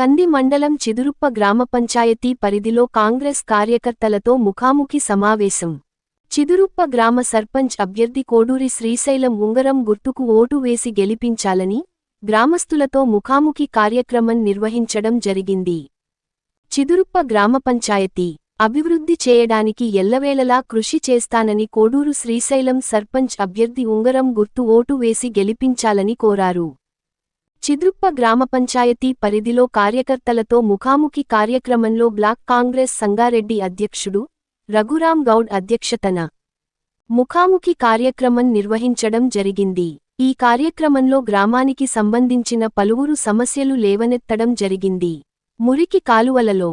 కంది మండలం చిదురుప్ప గ్రామ పంచాయతీ పరిధిలో కాంగ్రెస్ కార్యకర్తలతో ముఖాముఖి సమావేశం. చిదురుప్ప గ్రామ సర్పంచ్ అభ్యర్థి కోడూరి శ్రీశైలం ఉంగరం గుర్తుకు ఓటు వేసి గెలిపించాలని గ్రామస్తులతో ముఖాముఖి కార్యక్రమం నిర్వహించడం జరిగింది. చిదురుప్ప గ్రామ పంచాయతీ అభివృద్ధి చేయడానికి ఎల్లవేళలా కృషి చేస్తానని కోడూరు శ్రీశైలం సర్పంచ్ అభ్యర్థి ఉంగరం గుర్తు ఓటు వేసి గెలిపించాలని కోరారు. చిద్రుప్ప గ్రామ పంచాయతీ పరిధిలో కార్యకర్తలతో ముఖాముఖి కార్యక్రమంలో బ్లాక్ కాంగ్రెస్ సంగారెడ్డి అధ్యక్షుడు రఘురాం గౌడ్ అధ్యక్షతన ముఖాముఖి కార్యక్రమం నిర్వహించడం జరిగింది. ఈ కార్యక్రమంలో గ్రామానికి సంబంధించిన పలువురు సమస్యలు లేవనెత్తడం జరిగింది. మురికి కాలువలలో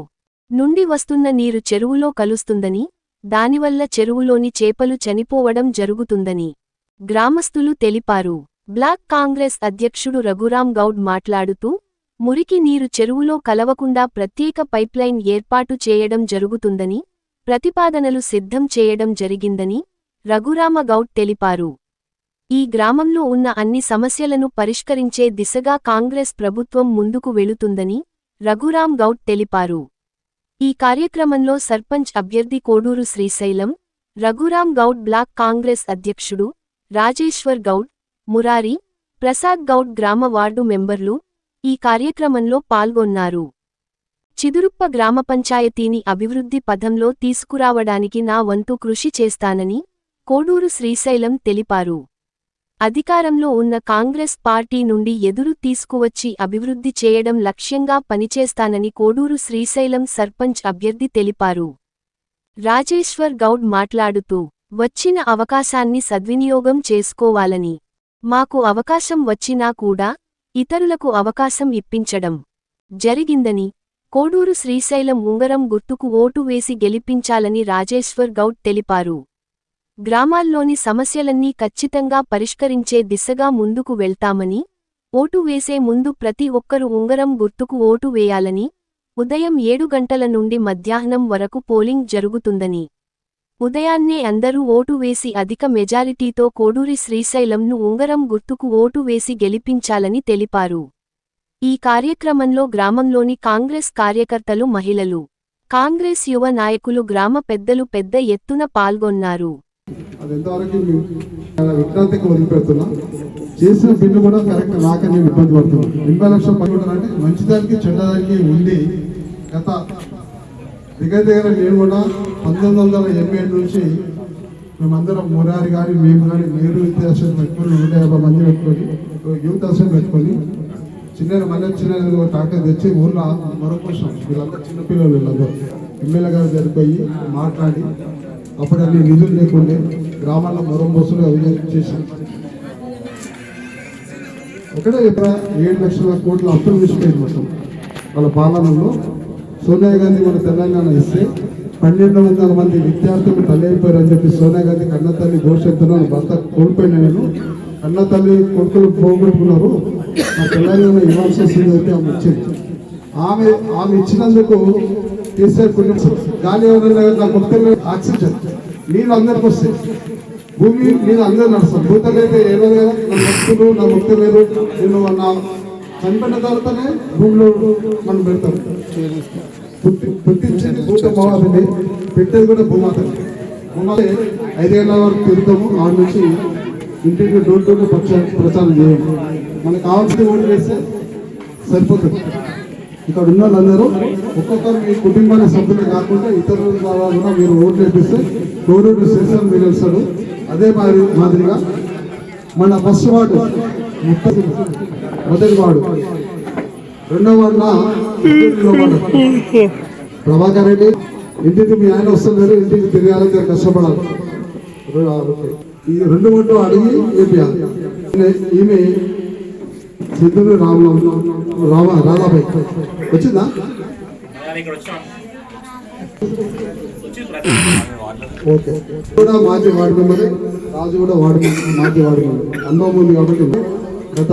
నుండి వస్తున్న నీరు చెరువులో కలుస్తుందని దానివల్ల చెరువులోని చేపలు చనిపోవడం జరుగుతుందని గ్రామస్తులు తెలిపారు. బ్లాక్ కాంగ్రెస్ అధ్యక్షుడు రఘురాం గౌడ్ మాట్లాడుతూ మురికి నీరు చెరువులో కలవకుండా ప్రత్యేక పైప్లైన్ ఏర్పాటు చేయడం జరుగుతుందని ప్రతిపాదనలు సిద్ధం చేయడం జరిగిందని రఘురామ గౌడ్ తెలిపారు. ఈ గ్రామంలో ఉన్న అన్ని సమస్యలను పరిష్కరించే దిశగా కాంగ్రెస్ ప్రభుత్వం ముందుకు వెళుతుందని రఘురాం గౌడ్ తెలిపారు. ఈ కార్యక్రమంలో సర్పంచ్ అభ్యర్థి కోడూరు శ్రీశైలం రఘురాం గౌడ్ బ్లాక్ కాంగ్రెస్ అధ్యక్షుడు రాజేశ్వర్ గౌడ్ మురారి ప్రసాద్ గౌడ్ గ్రామ వార్డు మెంబర్లు ఈ కార్యక్రమంలో పాల్గొన్నారు. చిదురుప్ప గ్రామ పంచాయతీని అభివృద్ధి పథంలో తీసుకురావడానికి నా వంతు కృషి చేస్తానని కోడూరు శ్రీశైలం తెలిపారు. అధికారంలో ఉన్న కాంగ్రెస్ పార్టీ నుండి ఎదురు తీసుకువచ్చి అభివృద్ధి చేయడం లక్ష్యంగా పనిచేస్తానని కోడూరు శ్రీశైలం సర్పంచ్ అభ్యర్థి తెలిపారు. రాజేశ్వర్ గౌడ్ మాట్లాడుతూ వచ్చిన అవకాశాన్ని సద్వినియోగం చేసుకోవాలని మాకు అవకాశం వచ్చినా కూడా ఇతరులకు అవకాశం ఇప్పించడం జరిగిందని కోడూరు శ్రీశైలం ఉంగరం గుర్తుకు ఓటు వేసి గెలిపించాలని రాజేశ్వర్ గౌడ్ తెలిపారు. గ్రామాల్లోని సమస్యలన్నీ ఖచ్చితంగా పరిష్కరించే దిశగా ముందుకు వెళ్తామని ఓటు వేసే ముందు ప్రతి ఒక్కరూ ఉంగరం గుర్తుకు ఓటు వేయాలని ఉదయం ఏడు గంటల నుండి మధ్యాహ్నం వరకు పోలింగ్ జరుగుతుందని ఉదయాన్నే అందరూ ఓటు వేసి అధిక మెజారిటీతో కోడూరి శ్రీశైలంను ఉంగరం గుర్తుకు ఓటు వేసి గెలిపించాలని తెలిపారు. ఈ కార్యక్రమంలో గ్రామంలోని కాంగ్రెస్ కార్యకర్తలు మహిళలు కాంగ్రెస్ యువ నాయకులు గ్రామ పెద్దలు పెద్ద ఎత్తున పాల్గొన్నారు. చేసిన బిల్లు కూడా కరెక్ట్ నేను ఇబ్బంది పడుతున్నాను ఎనభై లక్షల మంచిదానికి చెడ్డదానికి ఉంది గత దగ్గర దగ్గర నేను కూడా పంతొమ్మిది వందల ఎనభై ఏడు నుంచి మేమందరం మురారి కానీ మేము కానీ నేరు విద్యాసం పెట్టుకొని నూట యాభై మంది పెట్టుకొని యూత్ అసెంబ్లీ పెట్టుకొని చిన్న మళ్ళీ చిన్న టాకర్ తెచ్చి ఊర్లో మరొకసాం వీళ్ళందరూ చిన్నపిల్లలు వీళ్ళందరూ. ఎమ్మెల్యే గారు జరిపోయి మాట్లాడి అప్పుడు అన్ని నిధులు లేకుండే గ్రామాల్లో మరో బస్సులు అవి చేశాం ఒకటే ఇప్పుడు ఏడు లక్షల కోట్ల అప్పులు తీసుకెళ్ళి మొత్తం. వాళ్ళ పాలనలో సోనియా గాంధీ మన తెలంగాణ ఇస్తే పన్నెండు వందల మంది విద్యార్థులు తల్లి అయిపోయారు అని చెప్పి సోనియా గాంధీ కన్న తల్లి ఘోషిస్తున్నాను భర్త కోల్పోయినా నేను. కన్న తల్లి కొడుకులు పోగొట్టుకున్నారు. మా తెలంగాణ ఇవ్వాల్సి వస్తుంది అయితే ఆమె ఇచ్చింది. ఆమె ఆమె ఇచ్చినందుకు కేసీఆర్ కుటుంబం గాలి ఎవరైనా నా మొత్తం ఆక్సిజన్. నీళ్ళు అందరికి వస్తాయి. భూమి మీద అందరూ నడుస్తాం భూతలు అయితే ఏదో కదా. నా భక్తులు నా భక్తులు లేరు నేను నా చనిపోయిన తర్వాతనే భూమిలో మనం పెడతాం. పుట్టి పుట్టించింది భూతమాతని పెట్టేది కూడా భూమాతని. భూమాత ఐదేళ్ళ వరకు తిరుగుతాము ఆ నుంచి ఇంటికి డోర్ డోర్ ప్రచారం ప్రచారం చేయండి మనకు కావాల్సిన ఓటు వేస్తే సరిపోతుంది. ఇక్కడ ఉన్న వాళ్ళందరూ ఒక్కొక్కరు మీ కుటుంబాల సభ్యులు కాకుండా ఇతరుల ద్వారా కూడా మీరు ఓట్లు వేపిస్తే శేషం మీరు వస్తాడు అదే మాదిరి మాదిరిగా మన ఫస్ట్ వార్డు ముప్పై మొదటి వార్డు. రెండో వార్డున రెండో వార్డు ప్రభాకర్ రెడ్డి ఇంటికి మీ ఆయన వస్తున్నారు ఇంటికి తిరగాలని జర కష్టపడాలి. ఈ రెండు ఓట్లు అడిగి వేపియాలి. ఈమె సిద్ధులు రామ రామ రాధాబాయి. వచ్చిందా? ఓకే. కూడా మాజీ వార్డు మెంబర్. రాజు కూడా వార్డు మెంబర్ మాజీ వార్డు మెంబర్. అనుభవం ఉంది కాబట్టి గత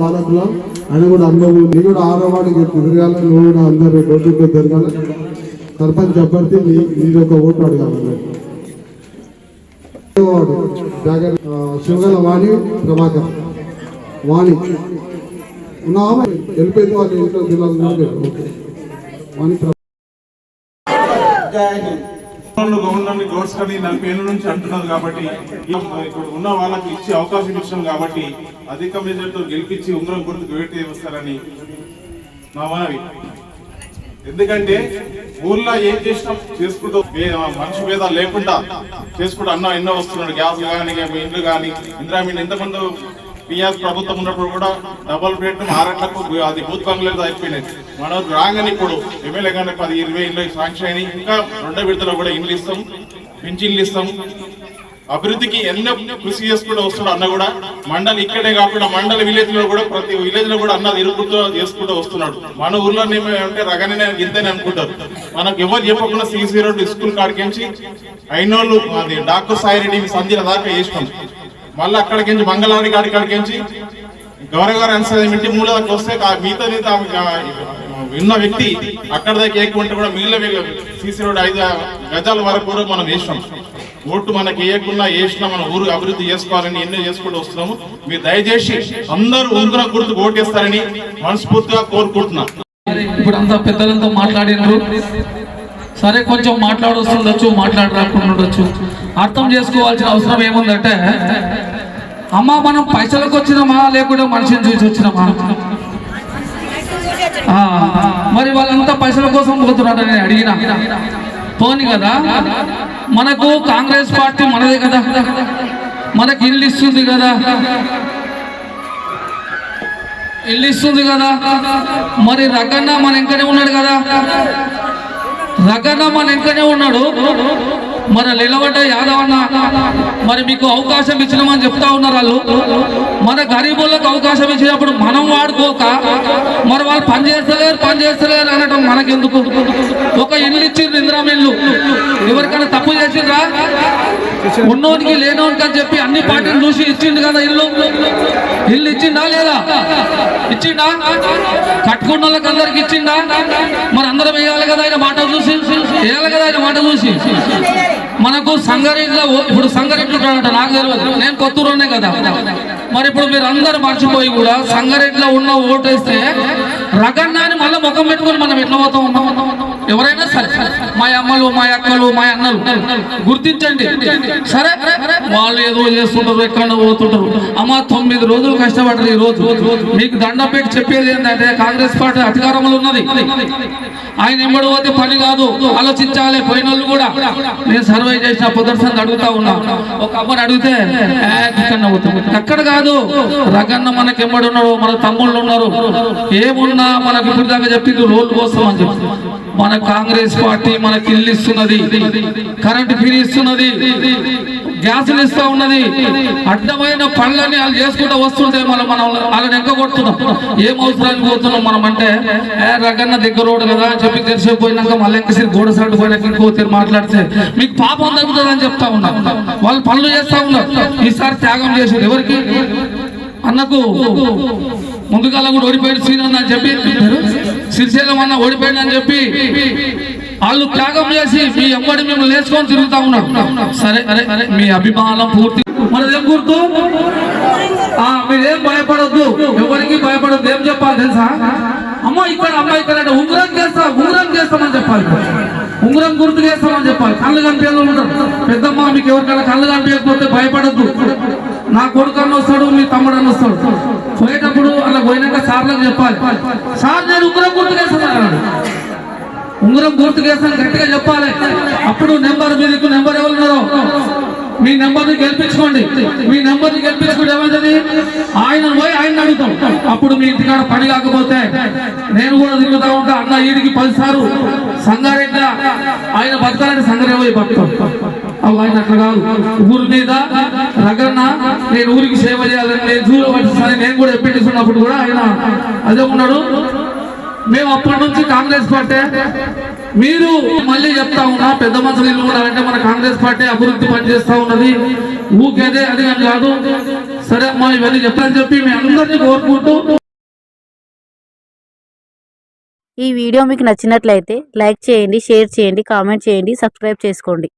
పాలకులో ఆయన కూడా అనుభవం నీ కూడా ఆడవాడికి వాడికి తిరగాలి నువ్వు కూడా అందరు రోడ్డు తిరగాలి. సర్పంచ్ అభ్యర్థి నీ నీది ఒక ఓటు అడగాలి. శివగల వాణి ప్రభాకర్. వాణి. ఉన్న ఆమె వెళ్ళిపోయింది వాళ్ళ ఇంట్లో జిల్లాలో. వాణి ప్ర- గవర్నర్ని గవర్నర్ కానీ నలభై ఏళ్ళ నుంచి అంటున్నారు కాబట్టి ఇప్పుడు ఉన్న వాళ్ళకి ఇచ్చే అవకాశం ఇచ్చాం కాబట్టి అధిక మెజార్టీతో గెలిపించి ఉంగరం గుర్తుకు వేటి వస్తారని నా మనవి. ఎందుకంటే ఊర్లో ఏం చేసినాం? చేసుకుంటూ మనిషి భేదాలు లేకుండా చేసుకుంటూ అన్న ఎన్నో వస్తున్నాడు. గ్యాస్ కానీ ఇండ్లు కానీ ఇందిరామీన్ ఎంతమంది పిఎస్ ప్రభుత్వం ఉన్నప్పుడు కూడా డబుల్ బెడ్రూమ్ ఆరట్లకు అది బూత్ బంగ్లాలో అయిపోయినాయి. మనం రాగానే ఇప్పుడు ఎమ్మెల్యే కానీ పది ఇరవై ఇండ్లు శాంక్షన్ అయినాయి. ఇంకా రెండో విడతలో కూడా ఇండ్లు ఇస్తాం పింఛన్లు ఇస్తాం. అభివృద్ధికి ఎన్నో కృషి చేసుకుంటూ వస్తున్నాడు అన్న కూడా మండలి ఇక్కడే కాకుండా మండలి విలేజ్లో కూడా ప్రతి విలేజ్లో కూడా అన్న తిరుగుతూ చేసుకుంటూ వస్తున్నాడు. మన ఊర్లో అంటే రగనే ఇంతనే అనుకుంటారు. మనకు ఎవరు చెప్పకుండా సిసి రోడ్ స్కూల్ కాడికించి అయినోళ్ళు అది డాక్టర్ సాయి రెడ్డి సంధ్య దాకా చేసినాం. మళ్ళీ అక్కడికించి మంగళవారి కాడి కాడికించి గౌరవ గారు అన్సర్ ఇంటి మూల దాకా వస్తే మిగతా మిగతా విన్న ఉన్న వ్యక్తి అక్కడ దాకా ఏకుంటే కూడా మిగిలిన సీసీ రోడ్ ఐదు గజాల వరకు మనం వేసినాం. ఓటు మనకి వేయకుండా వేసినా మన ఊరు అభివృద్ధి చేసుకోవాలని ఎన్నో చేసుకుంటూ వస్తున్నాము. మీరు దయచేసి అందరూ ఉంగుర గుర్తుకు ఓటేస్తారని మనస్ఫూర్తిగా కోరుకుంటున్నా. ఇప్పుడు అంతా పెద్దలంతా మాట్లాడినారు. సరే కొంచెం మాట్లాడొస్తుండొచ్చు మాట్లాడరాకుండా ఉండొచ్చు అర్థం చేసుకోవాల్సిన అవసరం ఏముందంటే అమ్మ మనం పైసలకు వచ్చినామా? లేకుంటే మనిషిని చూసి వచ్చినామా? మరి వాళ్ళంతా పైసల కోసం పోతున్నారు నేను అడిగిన. పోని కదా మనకు కాంగ్రెస్ పార్టీ మనదే కదా మనకి ఇల్లు ఇస్తుంది కదా. ఇల్లు ఇస్తుంది కదా. మరి రగన్న మన ఇంకనే ఉన్నాడు కదా. రగన్న మన ఇంకనే ఉన్నాడు. మరి నిలబడ్డ యాదవ్ అన్న? మరి మీకు అవకాశం ఇచ్చినామని చెప్తా ఉన్నారు వాళ్ళు. మన గరీబులకు అవకాశం ఇచ్చినప్పుడు మనం వాడుకోక మరి వాళ్ళు పని చేస్తలేరు పని చేస్తలేరు అనటం మనకెందుకు? ఒక ఇల్లు ఇచ్చింది ఇందిరామ ఇల్లు ఎవరికైనా తప్పు చేసిండ్రా? ఉన్నోనికి లేనోనికి అని చెప్పి అన్ని పార్టీలు చూసి ఇచ్చిండు కదా ఇల్లు? ఇల్లు ఇచ్చిండా లేదా? ఇచ్చిండా కట్టుకున్న వాళ్ళకి అందరికి ఇచ్చిండా మరి అందరం వేయాలి కదా ఆయన మాట చూసి? వేయాలి కదా ఆయన మాట చూసి? మనకు సంగారెడ్డిలో ఇప్పుడు సంగారెడ్డి ఉంటాడంట నాకు తెలియదు. నేను కొత్తూరునే కదా. మరి ఇప్పుడు మీరు అందరు మర్చిపోయి కూడా సంగారెడ్డిలో ఉన్న ఓటేస్తే రగన్నాని మళ్ళీ ముఖం పెట్టుకొని మనం ఎట్లా పోతాం? ఉన్నాం ఎవరైనా సరే మా అమ్మలు మా అక్కలు మా అన్నలు గుర్తించండి. సరే వాళ్ళు ఏదో చేస్తుంటారు ఎక్కడ పోతుంటారు. అమ్మ తొమ్మిది రోజులు కష్టపడరు ఈ రోజు. మీకు దండపేట చెప్పేది ఏంటంటే కాంగ్రెస్ పార్టీ అధికారంలో ఉన్నది. ఆయన ఎంబడి పోతే పని కాదు. ఆలోచించాలి పోయిన వాళ్ళు కూడా. నేను సర్వే చేసిన ప్రదర్శన అడుగుతా ఉన్నా. ఒక అమ్మని అడిగితే అక్కడ కాదు. రగన్న మనకి ఎంబడి ఉన్నాడు మన తమ్ముళ్ళు ఉన్నారు. ఏమున్నా మనకి ఇప్పుడు దాకా చెప్పింది రోల్ కోసం అని చెప్పి. మన కాంగ్రెస్ పార్టీ మనకి ఇల్లు ఇస్తున్నది కరెంట్ ఫ్రీ ఇస్తున్నది. గ్యాసులు ఇస్తా ఉన్నది. అడ్డమైన పనులన్నీ వాళ్ళు చేసుకుంటూ వస్తుంటే మనం మనం వాళ్ళని ఎంక కొడుతున్నాం ఏం అవసరానికి పోతున్నాం మనం అంటే రగన్న దగ్గర రోడ్డు కదా అని చెప్పి తెలిసిపోయినాక మళ్ళీ ఇంకసేపు గోడ సైడ్ పోయినాక ఇంకో తీరు మాట్లాడితే మీకు పాపం తగ్గుతుంది అని చెప్తా ఉన్నాం. వాళ్ళు పనులు చేస్తా ఉన్నారు ఈసారి త్యాగం చేశారు. ఎవరికి? అన్నకు. ముందుగా కూడా ఓడిపోయాడు సీన్ అని చెప్పి శ్రీశైలం అన్న ఓడిపోయిందని చెప్పి వాళ్ళు త్యాగం చేసి మీ అమ్మడి మేము నేర్చుకొని తిరుగుతా ఉన్నాం సరే అరే అరే మీ అభిమానం పూర్తి. మనదేం గుర్తు? ఆ మీరేం భయపడొద్దు. ఎవరికి భయపడొద్దు? ఏం చెప్పాలి తెలుసా? అమ్మ ఇక్కడ అమ్మ ఇక్కడ అంటే ఉంగరం చేస్తా ఉంగరం చేస్తామని చెప్పాలి. ఉంగరం గుర్తు చేస్తామని చెప్పాలి. కళ్ళు కనిపించాలి ఉంటారు. పెద్దమ్మ మీకు ఎవరికైనా కళ్ళు కనిపించకపోతే భయపడద్దు. నా కొడుకు అన్న వస్తాడు మీ తమ్ముడు అన్న వస్తాడు. పోయేటప్పుడు అలా పోయినాక సార్లకు చెప్పాలి. సార్ నేను ఉంగరం గుర్తుకేస్తాను అన్నాడు. ఉంగరం గుర్తు చేస్తాను గట్టిగా చెప్పాలి. అప్పుడు నెంబర్ మీకు నెంబర్ ఎవరున్నారో మీ నెంబర్ని గెలిపించుకోండి. మీ నెంబర్ని గెలిపించుకుంటే ఏమైంది? ఆయన పోయి ఆయన అడుగుతాం. అప్పుడు మీ ఇంటికాడ పని కాకపోతే నేను కూడా తిరుగుతా ఉంటా. అన్న ఈడికి పలుసారు సంగారెడ్డ ఆయన బతకాలంటే సంగారెడ్డి పోయి బతుకుతాం. అవి ఆయన అట్లా కాదు. ఊరి మీద రగన్న నేను ఊరికి సేవ చేయాలని నేను జూలో పట్టిస్తానని నేను కూడా ఎప్పించుకున్నప్పుడు కూడా ఆయన అదే ఉన్నాడు. మేము అప్పటి నుంచి కాంగ్రెస్ పార్టీ మీరు మళ్ళీ చెప్తా ఉన్నా పెద్ద మనుషులు ఇల్లు ఉన్నారంటే మన కాంగ్రెస్ పార్టీ అభివృద్ధి పనిచేస్తా ఉన్నది. ఊకేదే అది అని కాదు. సరే అమ్మా ఇవన్నీ చెప్పని చెప్పి మీ అందరినీ కోరుకుంటూ ఈ వీడియో మీకు నచ్చినట్లయితే లైక్ చేయండి షేర్ చేయండి కామెంట్ చేయండి సబ్స్క్రైబ్ చేసుకోండి.